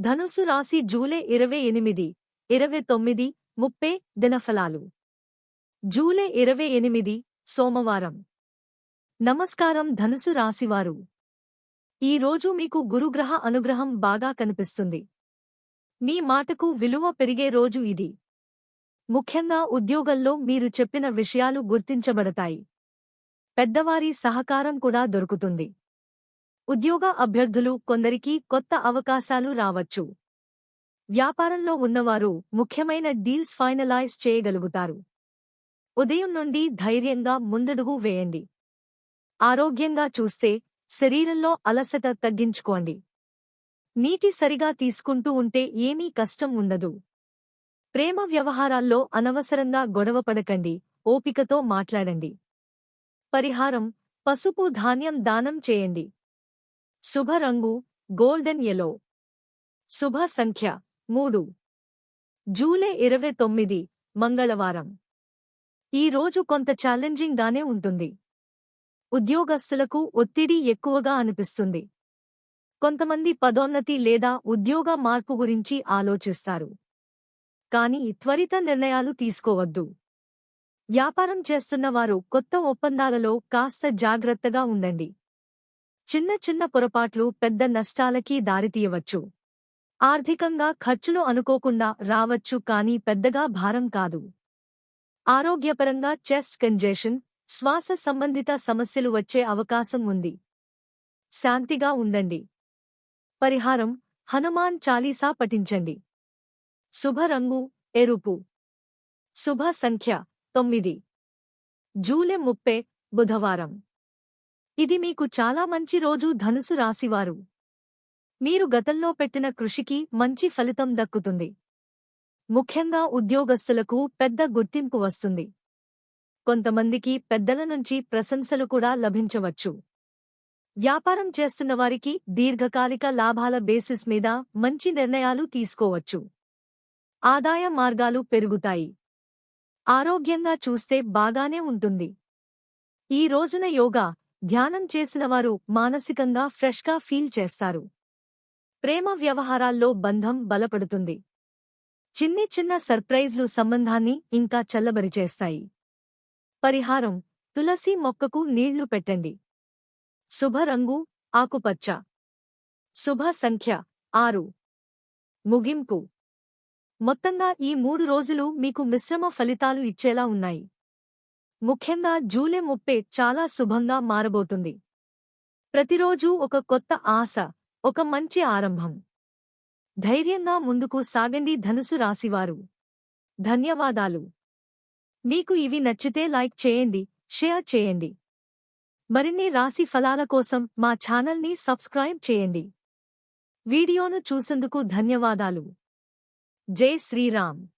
ధనుసు రాశి జూలై ఇరవై ఎనిమిది ఇరవై తొమ్మిది ముప్పై దినఫలాలు. జూలై ఇరవై ఎనిమిది సోమవారం. నమస్కారం ధనుసు రాశివారు. ఈరోజు మీకు గురుగ్రహ అనుగ్రహం బాగా కనిపిస్తుంది. మీ మాటకు విలువ పెరిగే రోజు ఇది. ముఖ్యంగా ఉద్యోగంలో మీరు చెప్పిన విషయాలు గుర్తించబడతాయి. పెద్దవారి సహకారం కూడా దొరుకుతుంది. ఉద్యోగ అభ్యర్థులు కొందరికి కొత్త అవకాశాలు రావచ్చు. వ్యాపారంలో ఉన్నవారు ముఖ్యమైన డీల్స్ ఫైనలైజ్ చేయగలుగుతారు. ఉదయం నుండి ధైర్యంగా ముందడుగు వేయండి. ఆరోగ్యంగా చూస్తే శరీరంలో అలసట తగ్గించుకోండి. నీటి సరిగా తీసుకుంటూ ఉంటే ఏమీ కష్టం ఉండదు. ప్రేమ వ్యవహారాల్లో అనవసరంగా గొడవపడకండి ఓపికతో మాట్లాడండి. పరిహారం పసుపు ధాన్యం దానం చేయండి. శుభ రంగు గోల్డెన్ ఎలో శుభ సంఖ్య మూడు. జూలై ఇరవై తొమ్మిది మంగళవారం. ఈ రోజు కొంత ఛాలెంజింగ్ గానే ఉంటుంది. ఉద్యోగస్తులకు ఒత్తిడి ఎక్కువగా అనిపిస్తుంది. కొంతమంది పదోన్నతి లేదా ఉద్యోగ మార్పు గురించి ఆలోచిస్తారు. కాని త్వరిత నిర్ణయాలు తీసుకోవద్దు. వ్యాపారం చేస్తున్నవారు కొత్త ఒప్పందాలలో కాస్త జాగ్రత్తగా ఉండండి. చిన్న చిన్న పొరపాట్లు పెద్ద నష్టాలకి దారితీయవచ్చు. ఆర్థికంగా ఖర్చులు అనుకోకుండా రావచ్చు కానీ పెద్దగా భారం కాదు. ఆరోగ్యపరంగా చెస్ట్ కంజెషన్ శ్వాస సంబంధిత సమస్యలు వచ్చే అవకాశం ఉంది. శాంతిగా ఉండండి. పరిహారం హనుమాన్ చాలీసా పఠించండి. శుభరంగు ఎరుపు. శుభ సంఖ్య తొమ్మిది. జూలై ముప్పై బుధవారం. ఇది మీకు చాలా మంచి రోజు ధనుసు రాశివారు. మీరు గతంలో పెట్టిన కృషికి మంచి ఫలితం దక్కుతుంది. ముఖ్యంగా ఉద్యోగస్తులకు పెద్ద గుర్తింపు వస్తుంది. కొంతమందికి పెద్దల నుంచి ప్రశంసలు కూడా లభించవచ్చు. వ్యాపారం చేస్తున్నవారికి దీర్ఘకాలిక లాభాల బేసిస్ మీద మంచి నిర్ణయాలు తీసుకోవచ్చు. ఆదాయ మార్గాలు పెరుగుతాయి. ఆరోగ్యంగా చూస్తే బాగానే ఉంటుంది. ఈ రోజున యోగా ధ్యానం చేసినవారు మానసికంగా ఫ్రెష్గా ఫీల్ చేస్తారు. ప్రేమ వ్యవహారాల్లో బంధం బలపడుతుంది. చిన్ని చిన్న సర్ప్రైజ్లు సంబంధాన్ని ఇంకా చల్లబరిచేస్తాయి పరిహారం తులసి మొక్కకు నీళ్ళు పెట్టండి. శుభరంగు ఆకుపచ్చ. శుభ సంఖ్య ఆరు. ముగింపు. మొత్తంగా ఈ మూడు రోజులు మీకు మిశ్రమ ఫలితాలు ఇచ్చేలా ఉన్నాయి. ముఖ్యంగా జూలై ముప్పై చాలా శుభంగా మారబోతుంది. ప్రతిరోజూ ఒక కొత్త ఆశ ఒక మంచి ఆరంభం. ధైర్యంగా ముందుకు సాగండి ధనుసు రాశివారు. ధన్యవాదాలు. మీకు ఇవి నచ్చితే లైక్ చేయండి షేర్ చేయండి. మరిన్ని రాశి ఫలాల కోసం మా ఛానల్ని సబ్స్క్రైబ్ చేయండి. వీడియోను చూసేందుకు ధన్యవాదాలు. జై శ్రీరామ్.